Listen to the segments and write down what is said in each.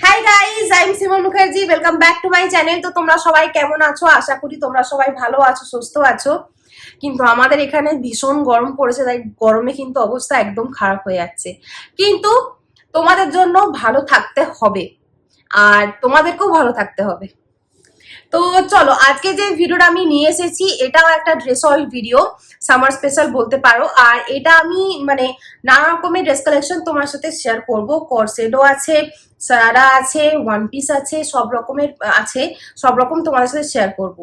Hi guys I am Simon Mukherjee welcome back to my channel তো তোমরা সবাই কেমন আছো? আশা করি তোমরা সবাই ভালো আছো, সুস্থ আছো। কিন্তু আমাদের এখানে ভীষণ গরম পড়েছে, তাই গরমে কিন্তু অবস্থা একদম খারাপ হয়ে যাচ্ছে। কিন্তু তোমাদের জন্য ভালো থাকতে হবে। আর তোমাদেরকেও ভালো থাকতে হবে। তো চলো, আজকে যে ভিডিওটা আমি নিয়ে এসেছি, এটাও একটা dress haul video summer special বলতে পারো। আর এটা আমি মানে নানা রকমের ড্রেস কালেকশন তোমার সাথে শেয়ার করব। করসেডও আছে সারারা আছে ওয়ান পিস আছে, সব রকমের আছে, সব রকম তোমাদের সাথে শেয়ার করব।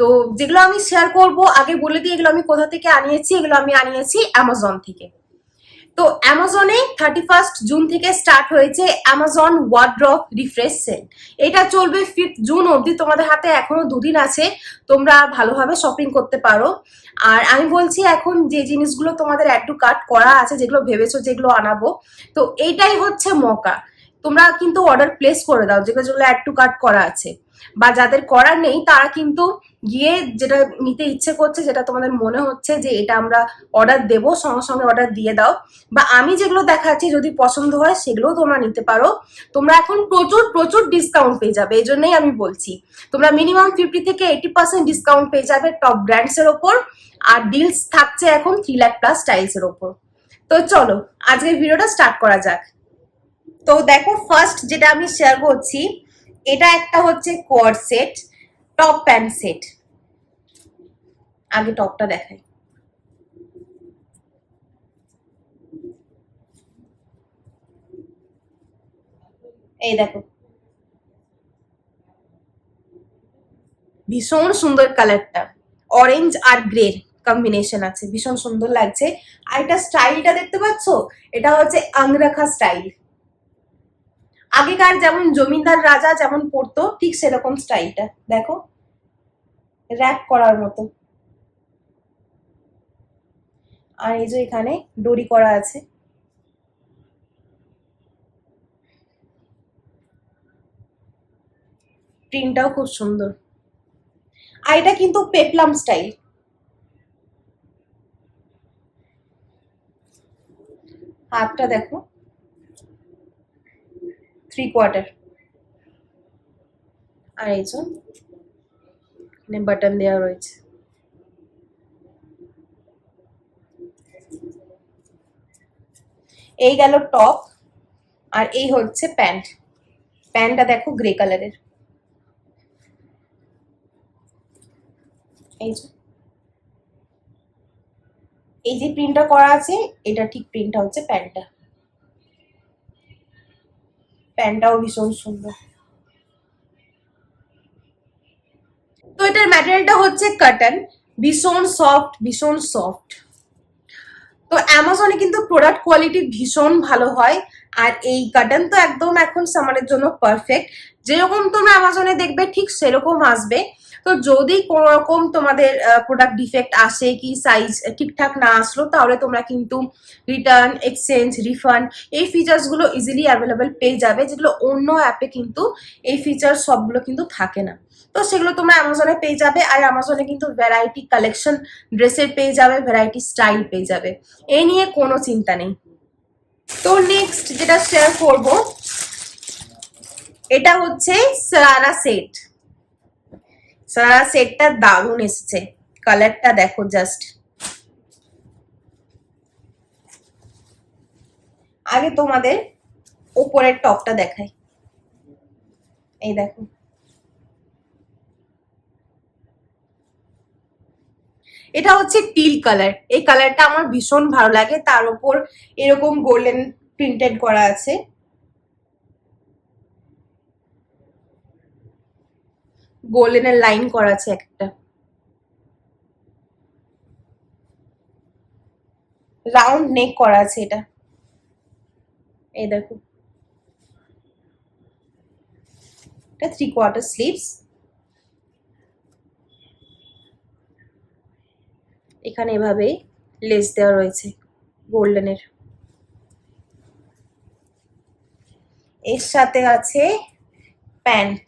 তো যেগুলো আমি শেয়ার করব, আগে বলে দিই, এগুলো আমি কোথা থেকে আনিয়েছি, এগুলো আমি আনিয়েছি অ্যামাজন থেকে। তো অ্যামাজনে থার্টি ফার্স্ট জুন থেকে স্টার্ট হয়েছে অ্যামাজন ওয়ার্ড্রপ রিফ্রেশ সেল এটা চলবে ফিফথ জুন অবধি তোমাদের হাতে এখনও দুদিন আছে, তোমরা ভালোভাবে শপিং করতে পারো। আর আমি বলছি এখন যে জিনিসগুলো তোমাদের অ্যাড টু কার্ট করা আছে, যেগুলো ভেবেছো যেগুলো আনাবো, তো এইটাই হচ্ছে মকা তোমরা কিন্তু অর্ডার প্লেস করে দাও, যেগুলো যেগুলো অ্যাড টু কার্ট করা আছে। বা যাদের করার নেই, তারা কিন্তু গিয়ে যেটা নিতে ইচ্ছে করছে, যেটা তোমাদের মনে হচ্ছে যে এটা আমরা অর্ডার দেব, সঙ্গে সঙ্গে অর্ডার দিয়ে দাও। বা আমি যেগুলো দেখাচ্ছি, যদি পছন্দ হয়, সেগুলোও তোমরা নিতে পারো। তোমরা এখন প্রচুর প্রচুর ডিসকাউন্ট পেয়ে যাবে, এই জন্যই আমি বলছি। তোমরা মিনিমাম ফিফটি থেকে এইটি পার্সেন্ট ডিসকাউন্ট পেয়ে যাবে টপ ব্র্যান্ডস এর ওপর, আর ডিলস থাকছে এখন থ্রি লাখ প্লাস স্টাইলস এর ওপর। তো চলো, আজকের ভিডিওটা স্টার্ট করা যাক। তো দেখো ফার্স্ট যেটা আমি শেয়ার করছি, এটা একটা হচ্ছে কোয়ার সেট টপ প্যান্ট সেট আগে টপটা দেখাই। এই দেখো। ভীষণ সুন্দর কালারটা অরেঞ্জ আর গ্রে কম্বিনেশন আছে, ভীষণ সুন্দর লাগছে। আর এটা স্টাইলটা দেখতে পাচ্ছ? এটা হচ্ছে আংরাখা স্টাইল আগেকার যেমন জমিদার রাজা যেমন পড়তো, ঠিক সেরকম স্টাইলটা। দেখো র্যাপ করার মতো। আর এই যে এখানে ডরি করা আছে। প্রিন্টটাও খুব সুন্দর। আর এটা কিন্তু পেপলাম স্টাইল হাতটা দেখো। থ্রি কোয়ার্টার আর এই যে, এখানে বাটন দেওয়া রয়েছে। এই গেল টপ আর এই হচ্ছে প্যান্ট প্যান্টটা দেখো গ্রে কালারের এই যে। এই যে প্রিন্টটা করা আছে, এটা ঠিক প্রিন্টটা হচ্ছে প্যান্টটা প্যান্টটাও ভীষণ সুন্দর। তো এটার ম্যাটেরিয়ালটা হচ্ছে কাটন ভীষণ সফট ভীষণ সফট তো অ্যামাজনে কিন্তু প্রোডাক্ট কোয়ালিটি ভীষণ ভালো হয়, আর এই কাটন তো একদম এখন সামারের জন্য পারফেক্ট যেরকম তোমরা অ্যামাজনে দেখবে, ঠিক সেরকম আসবে। তো যদি কোনো রকম তোমাদের প্রোডাক্ট ডিফেক্ট আসে কি সাইজ ঠিকঠাক না আসলো, তাহলে তোমরা কিন্তু রিটার্ন এক্সচেঞ্জ রিফান্ড এই ফিচার্সগুলো ইজিলি অ্যাভেলেবেল পেয়ে যাবে, যেগুলো অন্য অ্যাপে কিন্তু এই ফিচার্স সবগুলো কিন্তু থাকে না। তো সেগুলো তোমরা অ্যামাজনে পেয়ে যাবে আর অ্যামাজনে কিন্তু ভ্যারাইটি কালেকশন ড্রেসের পেয়ে যাবে ভ্যারাইটি স্টাইল পেয়ে যাবে। এই নিয়ে কোনো চিন্তা নেই। তো নেক্সট যেটা শেয়ার করব, এটা হচ্ছে সারা সেট সারারা সেটটা দারুণ এসেছে। কালারটা দেখো জাস্ট আগে তোমাদের ওপরের টপটা দেখাই। এই দেখো। এটা হচ্ছে টিল কালার এই কালারটা আমার ভীষণ ভালো লাগে। তার উপর এরকম গোল্ডেন প্রিন্টেড করা আছে। গোল্ডেনের লাইন করা আছে একটা। রাউন্ড নেক করা আছে এটা। এই দেখো। এটা থ্রি কোয়ার্টার স্লিভস এখানে এভাবে লেস দেওয়া রয়েছে গোল্ডেনের এর। সাথে আছে প্যান্ট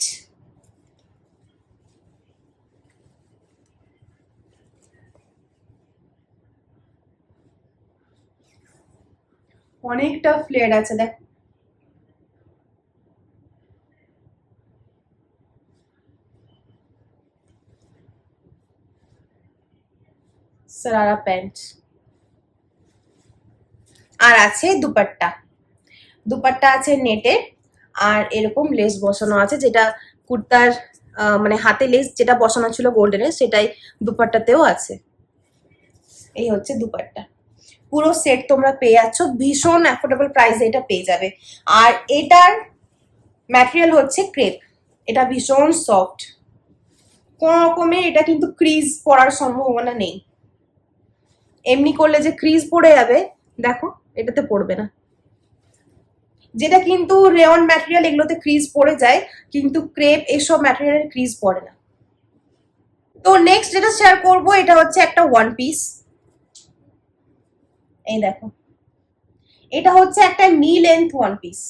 অনেকটা ফ্লেয়ার আছে, দেখ। সারারা প্যান্ট আর আছে দুপাট্টা। দুপাট্টা আছে নেটে, আর এরকম লেস বসানো আছে, যেটা কুর্তার মানে হাতে লেস যেটা বসানো ছিল গোল্ডেনের সেটাই দুপাট্টাতেও আছে। এই হচ্ছে দুপাট্টা। পুরো সেট তোমরা পেয়ে যাচ্ছ। ভীষণ অ্যাফোর্ডেবল প্রাইসে এটা পেয়ে যাবে। আর এটার ম্যাটেরিয়াল হচ্ছে ক্রেপ এটা ভীষণ সফট কোন রকমের এটা কিন্তু ক্রিজ পড়ার সম্ভাবনা নেই। এমনি করলে যে ক্রিজ পড়ে যাবে, দেখো, এটাতে পড়বে না। যেটা কিন্তু রেয়ন ম্যাটেরিয়াল এগুলোতে ক্রিজ পড়ে যায়, কিন্তু ক্রেপ এসব ম্যাটেরিয়ালের ক্রিজ পড়ে না। তো নেক্সট যেটা শেয়ার করব, এটা হচ্ছে একটা ওয়ান পিস এই দেখো। এটা হচ্ছে একটা নি লেন্থ ওয়ান পিস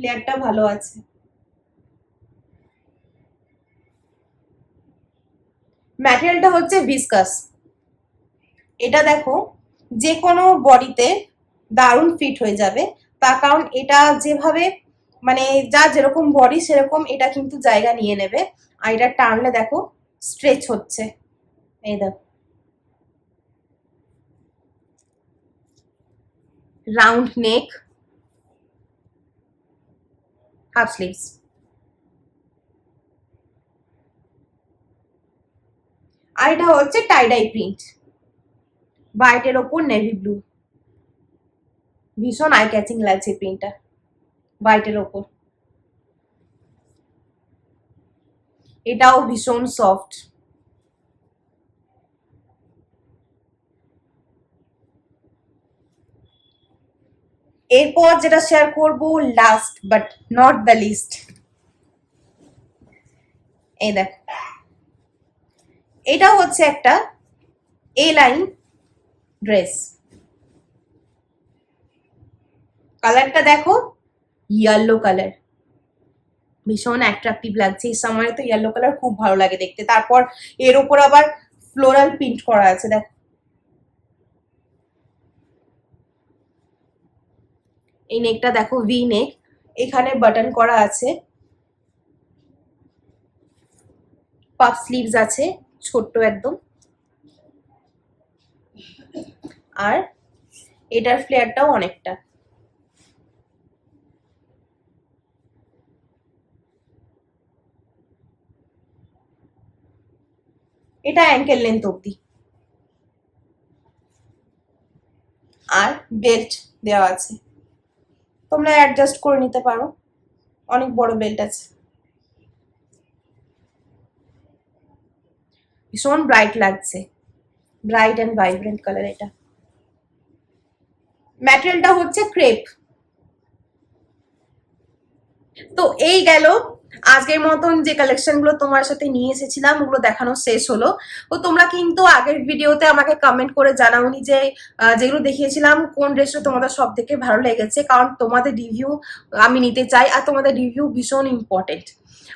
ফ্লেয়ারটা ভালো আছে। ম্যাটেরিয়ালটা হচ্ছে ভিসকাস এটা দেখো, যে কোনো বডিতে দারুণ ফিট হয়ে যাবে। তার কারণ এটা যেভাবে মানে যা যেরকম বডি সেরকম এটা কিন্তু জায়গা নিয়ে নেবে। আর এটা টানলে দেখো স্ট্রেচ হচ্ছে। এই দেখো। রাউন্ড নেক হাফ স্লিভস আর এটা হচ্ছে টাইডাই প্রিন্ট হোয়াইটের ওপর নেভি ব্লু ভীষণ আই ক্যাচিং লাগছে প্রিন্টটা হোয়াইটের ওপর। এটাও ভীষণ সফট এরপর যেটা শেয়ার করব last but not the least এই দেখ, এটা হচ্ছে একটা এ লাইন ড্রেস কালারটা দেখো ইয়েলো কালার ভীষণ অ্যাট্রাকটিভ লাগছে এই সময়, তো ইয়েলো কালার খুব ভালো লাগে দেখতে। তারপর এর উপর আবার ফ্লোরাল প্রিন্ট করা আছে, দেখো। এই নেকটা দেখো ভি নেক এখানে বাটন করা আছে। পাফ স্লিভস আছে, ছোট্ট একদম। আর এটার ফ্লেয়ারটাও অনেকটা। এটা অ্যাঙ্কেল লেন্থ অব্দি আর বেল্ট দেওয়া আছে। তোমরা অ্যাডজাস্ট করে নিতে পারো। অনেক বড় বেল্ট আছে। ভীষণ ব্রাইট লাগছে। ব্রাইট অ্যান্ড ভাইব্রেন্ট কালার এটা। ম্যাটেরিয়ালটা হচ্ছে ক্রেপ তো এই গেল আজকের মতন যে কালেকশনগুলো তোমার সাথে নিয়ে এসেছিলাম, ওগুলো দেখানো শেষ হলো। তো তোমরা কিন্তু আগের ভিডিওতে আমাকে কমেন্ট করে জানাওনি যে যেগুলো দেখিয়েছিলাম, কোন ড্রেসটা তোমাদের সব থেকে ভালো লেগেছে, কারণ তোমাদের রিভিউ আমি নিতে চাই, আর তোমাদের রিভিউ ভীষণ ইম্পর্টেন্ট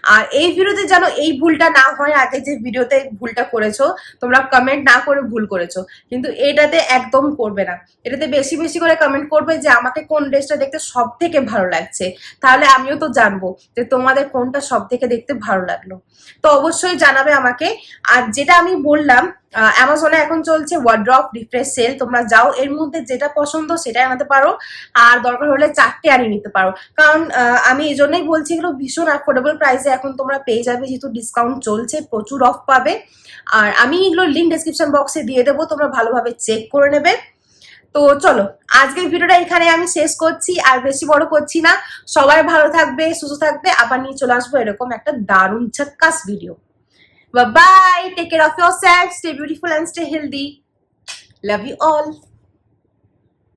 আর এই ভিডিওতে যেন এই ভুলটা না হয়, আগে যে ভিডিওতে ভুলটা করেছ, তোমরা কমেন্ট না করে ভুল করেছ। কিন্তু এটাতে একদম করবে না। এটাতে বেশি বেশি করে কমেন্ট করবে যে, আমাকে কোন ড্রেসটা দেখতে সব থেকে ভালো লাগছে। তাহলে আমিও তো জানব যে, তোমাদের কোনটা সব থেকে দেখতে ভালো লাগল। তো অবশ্যই জানাবে আমাকে। আর যেটা আমি বললাম অ্যামাজনে এখন চলছে ওয়ার্ড্রপ রিফ্রেশ সেল তোমরা যাও, এর মধ্যে যেটা পছন্দ সেটাই আনাতে পারো। আর দরকার হলে চারটে আনিয়ে নিতে পারো। কারণ আমি এই জন্যই বলছি এগুলো ভীষণ অ্যাফোর্ডেবল প্রাইসে এখন তোমরা পেয়ে যাবে, যেহেতু ডিসকাউন্ট চলছে, প্রচুর অফ পাবে। আর আমি এগুলো লিঙ্ক ডিসক্রিপশন বক্সে দিয়ে দেবো, তোমরা ভালোভাবে চেক করে নেবে। তো চলো, আজকের ভিডিওটা এখানে আমি শেষ করছি, আর বেশি বড় করছি না। সবাই ভালো থাকবে, সুস্থ থাকবে। আবার নিয়ে চলে আসব এরকম একটা দারুণ ঝাক্কাস video Bye bye. Take care of yourself. Stay beautiful and stay healthy. Love you all.